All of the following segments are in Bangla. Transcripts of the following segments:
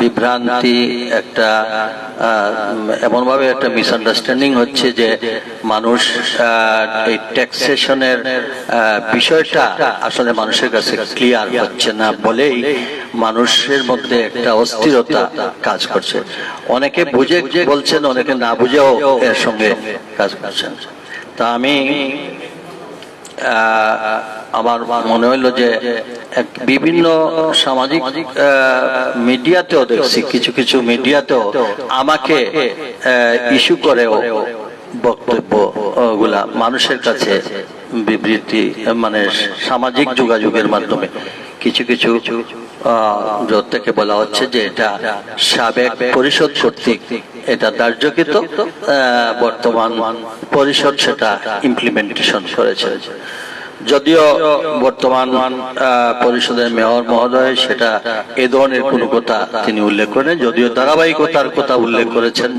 বিভ্রান্তি একটা এমনভাবে একটা মিসআন্ডারস্ট্যান্ডিং হচ্ছে যে মানুষ এই ট্যাক্সেশনের বিষয়টা আসলে মানুষের কাছে ক্লিয়ার হচ্ছে না বলেই মানুষের মধ্যে একটা অস্থিরতা কাজ করছে। অনেকে বুঝে বলছেন, অনেকে না বুঝেও এর সঙ্গে কাজ করছেন। তা আমি আমার মনে হইল যে বিভিন্ন সামাজিক মিডিয়াতেও দেখছি কিছু কিছু মিডিয়াতেও আমাকে ইস্যু করেও বক্তব্যগুলা মানুষের কাছে বিবৃতি মানে সামাজিক যোগাযোগের মাধ্যমে। কিছু কিছু আহ, থেকে বলা হচ্ছে যে এটা সাবেক পরিষদ কর্তৃক এটা দার্যকৃত বর্তমান পরিষদ সেটা ইমপ্লিমেন্টেশন করেছে। যদিও বর্তমান পরিষদের মেয়র মহোদয় সেটা এ ধরনের কোনো কথা তিনি উল্লেখ করেন যদিও ধারাবাহিকতার কথা উল্লেখ করেছেন।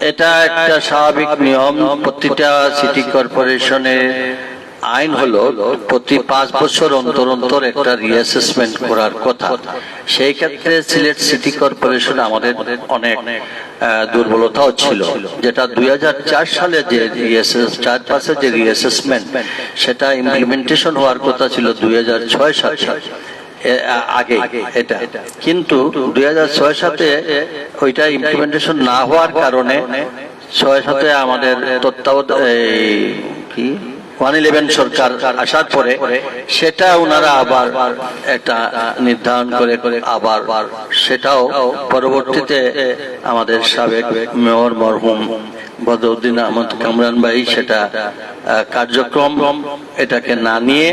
এটা একটা স্বাভাবিক নিয়ম। প্রতিটা সিটি কর্পোরেশনে আইন হলো প্রতি পাঁচ বছর অন্তর অন্তর একটা রিঅ্যাসেসমেন্ট করার কথা। সেই ক্ষেত্রে সিলেট সিটি কর্পোরেশন আমাদের অনেক দুর্বলতাও ছিল। যেটা দুই হাজার চার সালে যে চার পাশে যে রিঅ্যাসেসমেন্ট সেটা ইমপ্লিমেন্টেশন হওয়ার কথা ছিল দুই হাজার ছয় সালে। আগে এটা। কিন্তু দুই সাতে ওইটা ইমপ্লিমেন্টেশন না হওয়ার কারণে ছয় সাথে আমাদের তত্ত্বাবধান কি? ওয়ান ইলেভেন সরকার আসার পরে সেটা ওনারা আবার এটা নির্ধারণ করে করে আবার সেটাও পরবর্তীতে আমাদের সাবেক মেয়র মরহুম বদরুদ্দিন আহমদ কামরান ভাই সেটা কার্যক্রম এটাকে না নিয়ে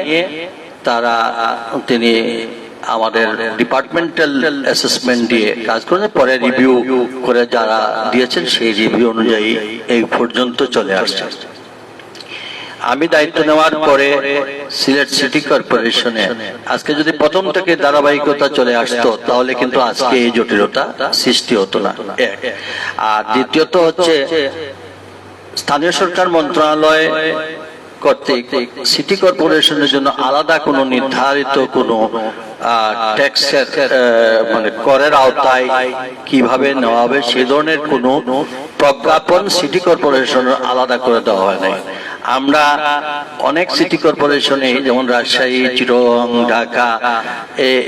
তারা, তিনি আমাদের ডিপার্টমেন্টাল অ্যাসেসমেন্ট দিয়ে কাজ করে, পরে রিভিউ করে যারা দিয়েছেন সেই রিভিউ অনুযায়ী এই পর্যন্ত চলে আসছে। আমি দায়িত্ব নেওয়ার পরে সিলেট সিটি কর্পোরেশনে, আজকে যদি প্রথম থেকে ধারাবাহিকতা চলে আসতো, তাহলে কিন্তু আজকে এই জটিলতা সৃষ্টি হতো না। আর দ্বিতীয়ত হচ্ছে, স্থানীয় সরকার মন্ত্রণালয় কর্তৃক সিটি কর্পোরেশনের জন্য আলাদা কোনো নির্ধারিত কোনো মানে করের আওতায় কীভাবে নেওয়া হবে, সে ধরনের কোনো প্রজ্ঞাপন সিটি কর্পোরেশনের আলাদা করে দেওয়া হয় নাই। আমরা অনেক সিটি কর্পোরেশনে যেমন রাজশাহী চিরং ঢাকা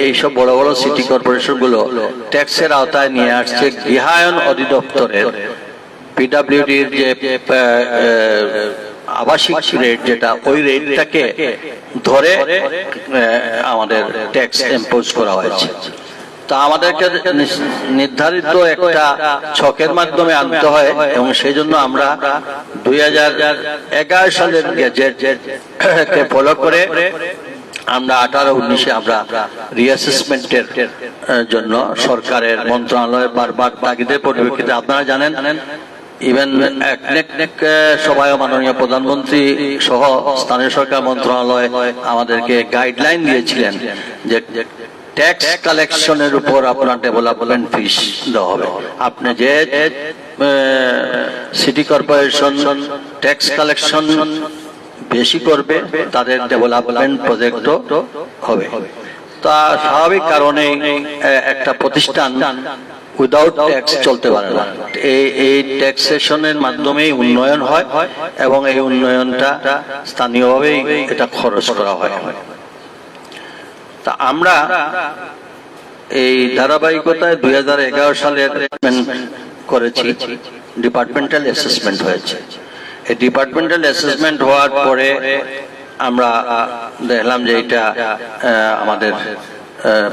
এইসব বড় বড় সিটি কর্পোরেশনগুলো ট্যাক্সের আওতায় নিয়ে আসছে গৃহায়ন অধিদপ্তরের পিডাব্লিউডির যে আবাসিক রেট যেটা, ওই রেটটাকে ধরে আমাদের ট্যাক্স ইম্পোজ করা হয়েছে। তা আমাদেরকে নির্ধারিত একটা ছকের মাধ্যমে আনতে হয় এবং সেই জন্য আমরা দুই হাজার এগারো সালের গেজেট ফলো করে আমরা আঠারো উনিশে আমরা রিঅ্যাসেসমেন্টের জন্য সরকারের মন্ত্রণালয় বারবার তাগিদের পরিপ্রেক্ষিতে আপনারা জানেন ইভেন সভায় মাননীয় প্রধানমন্ত্রী সহ স্থানীয় সরকার মন্ত্রণালয় আমাদেরকে গাইডলাইন দিয়েছিলেন যে ট্যাক্স কালেকশনের উপর আপনার ডেভেলপমেন্ট ফিস দেওয়া হবে। আপনি যে সিটি কর্পোরেশন ট্যাক্স কালেকশন বেশি করবে, তাদের ডেভেলপমেন্ট প্রজেক্টও হবে। তা স্বাভাবিক কারণে একটা প্রতিষ্ঠান উইদাউট ট্যাক্স চলতে পারে না। এই এই ট্যাক্সেশনের মাধ্যমেই উন্নয়ন হয় এবং এই উন্নয়নটা স্থানীয়ভাবেই এটা খরচ করা হয়। তা আমরা এই ধারাবাহিকতায় দুই হাজার এগারো সালে করেছি। ডিপার্টমেন্টাল অ্যাসেসমেন্ট হয়েছে। এই ডিপার্টমেন্টাল অ্যাসেসমেন্ট হওয়ার পরে আমরা দেখলাম যে এটা আমাদের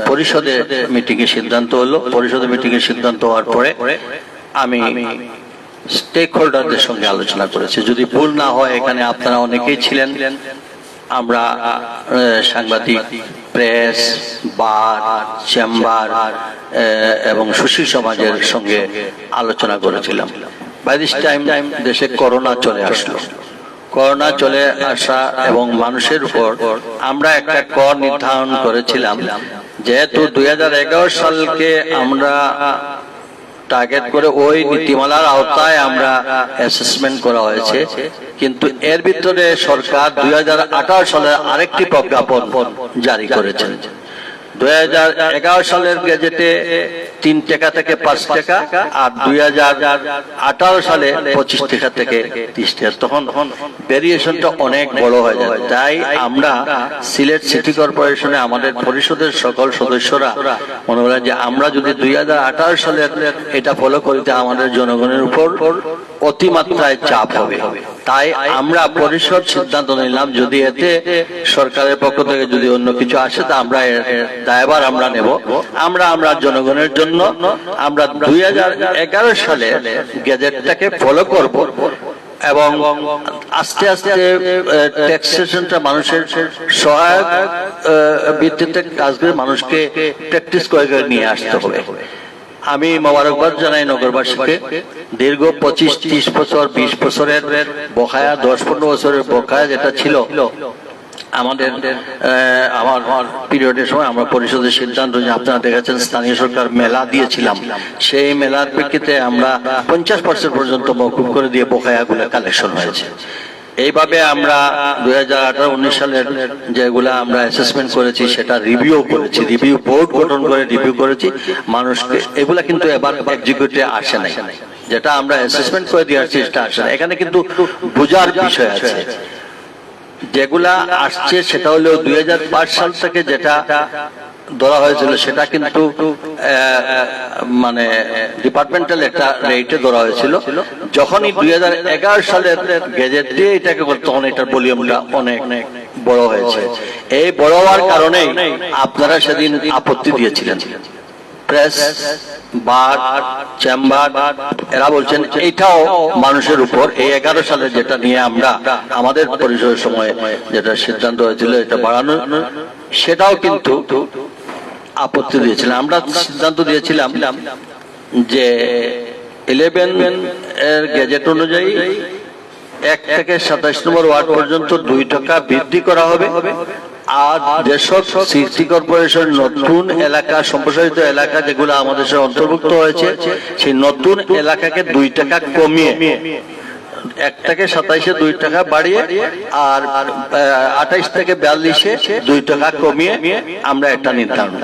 পরিষদে মিটিং এর সিদ্ধান্ত হলো। পরিষদে মিটিং এর সিদ্ধান্ত হওয়ার পরে আমি স্টেক হোল্ডারদের সঙ্গে আলোচনা করেছি। যদি ভুল না হয়, এখানে আপনারা অনেকেই ছিলেন। আমরা সাংবাদিক প্রেস, বার, চেম্বার এবং সুশীল সমাজের সঙ্গে আলোচনা করেছিলাম। বাই দিস টাইম দেশে করোনা চলে আসলো। করোনা চলে আসা এবং মানুষের উপর আমরা একটা কর নির্ধারণ করেছিলাম, যেহেতু দুই হাজার এগারো সালকে আমরা টার্গেট করে ওই নীতিমালার আওতায় আমরা অ্যাসেসমেন্ট করা হয়েছে। কিন্তু এর ভিতরে সরকার দুই সালে আরেকটি প্রজ্ঞাপন জারি করেছেন। সালের গেজেটে তিন টাকা থেকে পাঁচ টাকা আর দুই হাজার আঠারো সালে পঁচিশ টাকা থেকে টাকা। তখন ভেরিয়েশনটা অনেক বড় হয়ে যায়। তাই আমরা সিলেট সিটি কর্পোরেশনে আমাদের পরিষদের সকল সদস্যরা মনে করেন যে আমরা যদি দুই সালের এটা ফলো করিতে আমাদের জনগণের উপর অতিমাত্রায় চাপ হবে। তাই আমরা পরিষদ সিদ্ধান্ত নিলাম, যদি এতে সরকারের পক্ষ থেকে যদি অন্য কিছু আসে, তা আমরা এর দায়ভার আমরা নেব। আমরা আমরা জনগণের জন্য আমরা দুই সালে গেজেটটাকে ফলো করব এবং আস্তে আস্তে ট্যাক্সেশনটা মানুষের সহায়ক ভিত্তিতে কাজ করে মানুষকে প্র্যাকটিস করে নিয়ে আসতে হবে। আমি মোবারকবাদ জানাই নগরবাসীকে। দীর্ঘ পঁচিশ, ত্রিশ বছর, বিশ বছরের বকায়া দশ পনেরো বছরের বকায়া যেটা ছিল, আমাদের আমার পিরিয়ডের সময় আমরা পরিষদের সিদ্ধান্ত যে আপনারা দেখেছেন, স্থানীয় সরকার মেলা দিয়েছিলাম। সেই মেলার প্রেক্ষিতে আমরা পঞ্চাশ পার্সেন্ট পর্যন্ত মকুব করে দিয়ে বকায়াগুলো কালেকশন হয়েছে। এইভাবে আমরা দুই হাজার আঠারো, উনিশ সালের যেগুলা আমরা অ্যাসেসমেন্ট করেছি, সেটা রিভিউ করেছি রিভিউ বোর্ড গঠন করে রিভিউ করেছি। মানুষকে এগুলা কিন্তু এবার এক্সিকিউটিভে আসে নাই। যেটা আমরা অ্যাসেসমেন্ট করে দিয়ে আসছি, সেটা আসে না এখানে কিন্তু বোঝার বিষয় আছে। যেগুলা আসছে, সেটা হলো দুই হাজার পাঁচ সাল থেকে যেটা ধরা হয়েছিল, সেটা কিন্তু মানে ডিপার্টমেন্টাল একটা রেটে ধরা হয়েছিল। যখনই দুই সালের গেজেট দিয়ে এটাকে তখন এটার ভলিউমটা অনেক বড় হয়েছে। এই বড় হওয়ার কারণেই আপনারা সেদিন আপত্তি দিয়েছিলেন। প্রেস, বার, চেম্বার, এরা বলছেন এইটাও মানুষের উপর, এই এগারো সালে যেটা নিয়ে আমরা, আমাদের পরিচয়ের সময় যেটা সিদ্ধান্ত হয়েছিল, এটা বাড়ানো, সেটাও কিন্তু আপত্তি দিয়েছিলাম। আমরা সিদ্ধান্ত দিয়েছিলাম যে ইলেভেন এর গেজেট অনুযায়ী এক থেকে সাতাশ নম্বর ওয়ার্ড পর্যন্ত দুই টাকা বৃদ্ধি করা হবে। আর যেসব সিটি কর্পোরেশন নতুন এলাকা, সম্প্রসারিত এলাকা যেগুলো আমাদের অন্তর্ভুক্ত হয়েছে, সেই নতুন এলাকাকে দুই টাকা কমিয়ে এক থেকে সাতাইশে দুই টাকা বাড়িয়ে আর আঠাইশ থেকে বিয়াল্লিশে দুই টাকা কমিয়ে আমরা এটা নির্ধারণ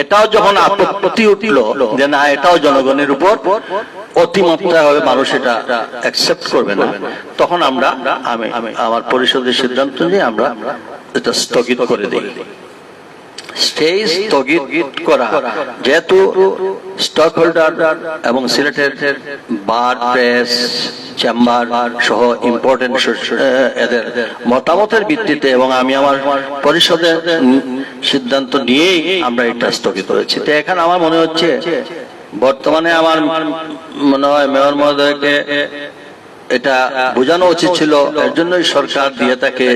এটাও যখন আপত্তি উঠল যে না, এটাও জনগণের উপর অতিমাত্রায় হবে মানুষ এটা অ্যাকসেপ্ট করবে না, তখন আমরা, আমি, আমার পরিষদের সিদ্ধান্ত নিয়ে আমরা এটা স্থগিত করে দিই। স্থগিত করা। যেহেতু স্টক হোল্ডার এবং সিলেটের বার প্রেস চেম্বার সহ ইম্পর্টেন্ট এদের মতামতের ভিত্তিতে এবং আমি আমার পরিষদের সিদ্ধান্ত নিয়েই আমরা এটা স্থগিত হয়েছি তো এখানে আমার মনে হচ্ছে বর্তমানে আমার মনে হয় মেয়র মহোদয়কে এটা বোঝানো উচিত ছিল এর জন্যই সরকার দিয়ে থাকে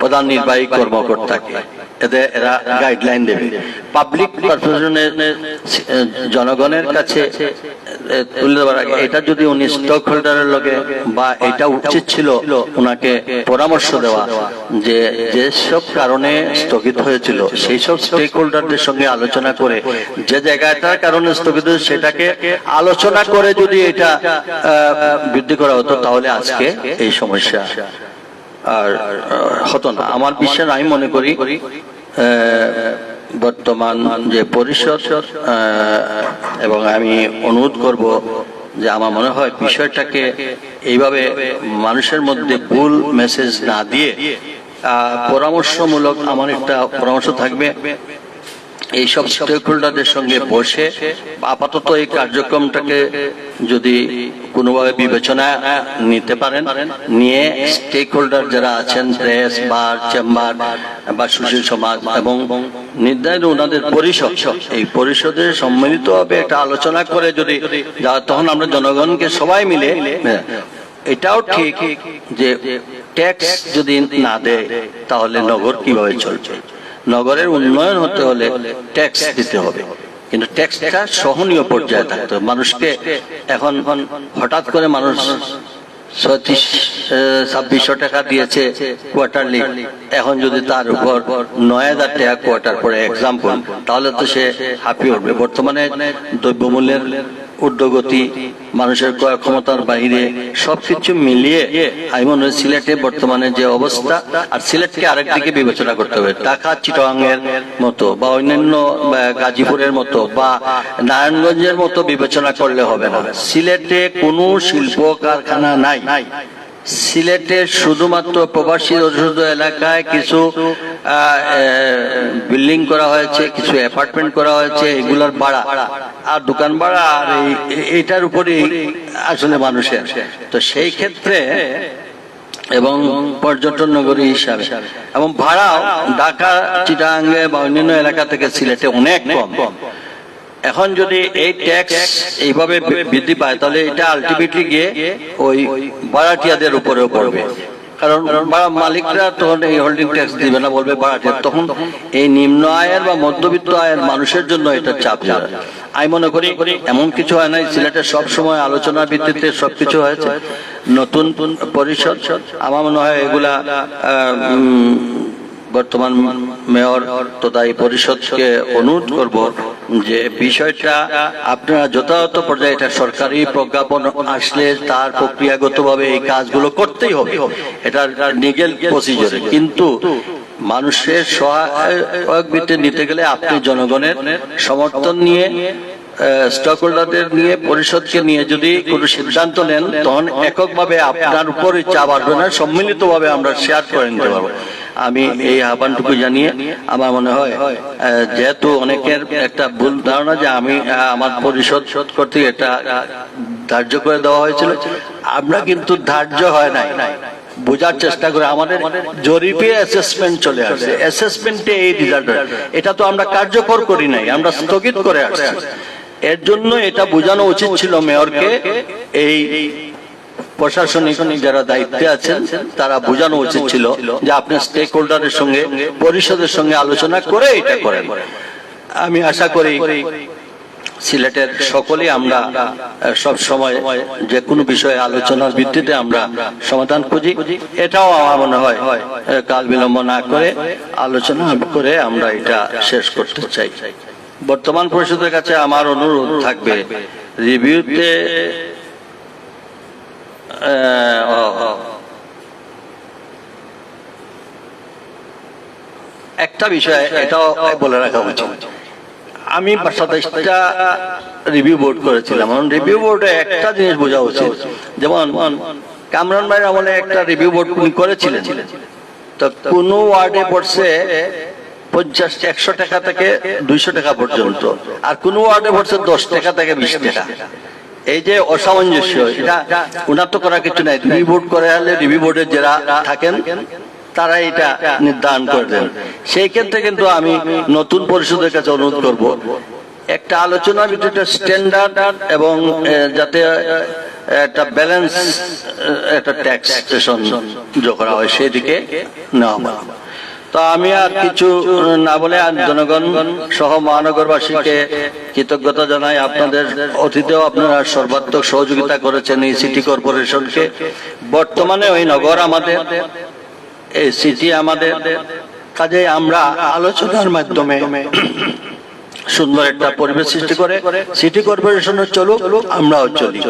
প্রধান নির্বাহী কর্মকর্তাকে। এরা গাইডলাইন দেবে। পাবলিক জনগণের কাছে তুলে দেওয়ার আগে, এটা যদি উনি স্টক হোল্ডারের লগে বা এটা উচিত ছিল ওনাকে পরামর্শ দেওয়া, যে যেসব কারণে স্থগিত হয়েছিল সেই সব স্টেক হোল্ডারদের সঙ্গে আলোচনা করে, যে জায়গাটার কারণে স্থগিত সেটাকে আলোচনা করে যদি এটা বৃদ্ধি করা হতো, তাহলে আজকে এই সমস্যা আর, হতো না। আমার বিশ্বাস, আমি মনে করি বর্তমান যে পরিষদ এবং আমি অনুরোধ করব যে আমার মনে হয় বিষয়টাকে এইভাবে মানুষের মধ্যে ভুল মেসেজ না দিয়ে পরামর্শমূলক আমার একটা পরামর্শ থাকবে। এইসব স্টেক হোল্ডারদের সঙ্গে বসে আপাতত এই কার্যক্রমটাকে যদি কোনোভাবে বিবেচনা নিতে পারেন, নিয়ে স্টেক হোল্ডার যারা আছেন প্রেস বার চেম্বার বা সুশীল সমাজ এবং নির্ধারিত ওনাদের পরিষদ, এই পরিষদের সম্মিলিত ভাবে একটা আলোচনা করে যদি তখন আমরা জনগণকে সবাই মিলে, এটাও ঠিক যে ট্যাক্স যদি না দেয়, তাহলে নগর কীভাবে চলবে? নগরের উন্নয়ন হতে হলে ট্যাক্স দিতে হবে। কিন্তু ট্যাক্সটা সহনীয় পর্যায়ে থাকতে মানুষকে এখন হঠাৎ করে মানুষ ছত্রিশ ছাব্বিশশো টাকা দিয়েছে কোয়ার্টারলি এখন যদি তার উপর নয় হাজার টাকা কোয়ার্টার পরে এক্সাম্পল তাহলে তো সে হাঁপিয়ে উঠবে। বর্তমানে দ্রব্যমূল্যের ঊর্ধ্বগতি, মানুষের ক্রয় ক্ষমতার বাইরে সবকিছু মিলিয়ে আমি মনে হয় সিলেটে বর্তমানে যে অবস্থা, আর সিলেটকে আরেক দিকে বিবেচনা করতে হবে। ঢাকা এর মতো বা অন্যান্য গাজীপুরের মতো বা নারায়ণগঞ্জের মতো বিবেচনা করলে হবে না। সিলেটে কোনো শিল্প কারখানা নাই। সিলেটে শুধুমাত্র প্রবাসী অধ্যুষিত এলাকায় কিছু বিল্ডিং করা হয়েছে, কিছু অ্যাপার্টমেন্ট করা হয়েছে, এগুলোর ভাড়া। আর দোকান ভাড়া আর এই- এই- এইটার উপরেই আসলে মানুষের। তো সেই ক্ষেত্রে এবং পর্যটন নগরী হিসাবে। এবং ভাড়াও ঢাকা চিটাঙ্গে বা অন্যান্য এলাকা থেকে সিলেটে অনেক কম। এখন যদি এই ট্যাক্স এইভাবে বৃদ্ধি পায়, তাহলে এটা আলটিমেটলি গিয়ে ওই ভাড়াটিয়াদের উপরেও পড়বে। কারণ মালিকরা তখন এই হোল্ডিং ট্যাক্স দিবে না, বলবে ভাড়াটিয়া। তখন এই নিম্ন আয়ের বা মধ্যবিত্ত আয়ের মানুষের জন্য এটা চাপ যাবে। আমি মনে করি এমন কিছু হয় নাই, সিলেটে সব সময় আলোচনার ভিত্তিতে সবকিছু হয়েছে। নতুন পরিষদ, আমার মনে হয় এগুলা বর্তমান মেয়র তথা এই পরিষদকে অনুরোধ করব। যে বিষয়টা আপনারা যথাযথ পর্যায়ে এটা সরকারি প্রজ্ঞাপন আসলে তার প্রক্রিয়াগতভাবে এই কাজগুলো করতেই হবে। এটা লিগেল প্রসিজারে কিন্তু মানুষের সহায়ক ভিত্তি নিতে গেলে আপনি জনগণের সমর্থন নিয়ে স্টক হোল্ডারদের নিয়ে, পরিষদকে নিয়ে যদি কোনো সিদ্ধান্ত নেন, তখন এককভাবে আপনার উপরে চাপ আসবে না, সম্মিলিতভাবে আমরা শেয়ার করে নিতে পারব। আমি এই আহ্বানটুকু জানিয়ে আমার মনে হয় যেহেতু অনেকের একটা ভুল ধারণা যে আমি আমার পরিষদ করতে এটা ধার্য করে দেওয়া হয়েছিল। আমরা কিন্তু ধার্য হয় নাই। বোঝার চেষ্টা করে আমাদের জরিপে অ্যাসেসমেন্ট চলে আসছে। অ্যাসেসমেন্টে এই রেজাল্ট এটা তো আমরা কার্যকর করি নাই আমরা স্থগিত করে আসছি। এর জন্য এটা বোঝানো উচিত ছিল মেয়রকে এই প্রশাসনিক যারা দায়িত্বে আছেন, তারা বোঝানো উচিত ছিল যে আপনি স্টেক হোল্ডারের সঙ্গে, পরিষদের সঙ্গে আলোচনা করে এটা করেন। আমি আশা করি সিলেটের সকলেই আমরা সব সময় যে কোনো বিষয়ে আলোচনার ভিত্তিতে আমরা সমাধান খুঁজি। এটাও আমার মনে হয়, কাল বিলম্ব না করে আলোচনা করে আমরা এটা শেষ করতে চাই। বর্তমান পরিষদের কাছে আমার অনুরোধ থাকবে রিভিউতে একটা বিষয় এটাও বলে রাখা উচিত। আমি সাতাইশটা রিভিউ বোর্ড করেছিলাম। রিভিউ বোর্ডে একটা জিনিস বোঝা উচিত। যেমন কামরান ভাইয়ের আমলে একটা রিভিউ বোর্ড উনি করেছিলেন। তো কোন ওয়ার্ডে পড়ছে পঞ্চাশ একশো টাকা থেকে দুইশো টাকা পর্যন্ত। আর কোন ওয়ার্ডে পড়ছে দশ টাকা থেকে বিশ টাকা। এই যে অসামঞ্জস্য, এটা উনার তো করার কিছু নাই রিভিউ বোর্ড করে হলে রিভিউ বোর্ডের যারা থাকেন তারা এটা নির্ধারণ করে দেন সেই ক্ষেত্রে কিন্তু আমি নতুন পরিষদের কাছে অনুরোধ করব, একটা আলোচনার ভিতরে স্ট্যান্ডার্ড এবং যাতে একটা ব্যালেন্স একটা ট্যাক্সেশন যোগ করা হয় সেদিকে নেওয়া। তো আমি আর কিছু না বলে আর জনগণ সহ মহানগরবাসীকে কৃতজ্ঞতা জানাই আপনাদের। অতীতেও আপনারা সর্বাত্মক সহযোগিতা করেছেন এই সিটি কর্পোরেশনকে বর্তমানে ওই নগর আমাদের, এই সিটি আমাদের। কাজে আমরা আলোচনার মাধ্যমে সুন্দর একটা পরিবেশ সৃষ্টি করে সিটি কর্পোরেশনের চলুক, আমরাও চলি।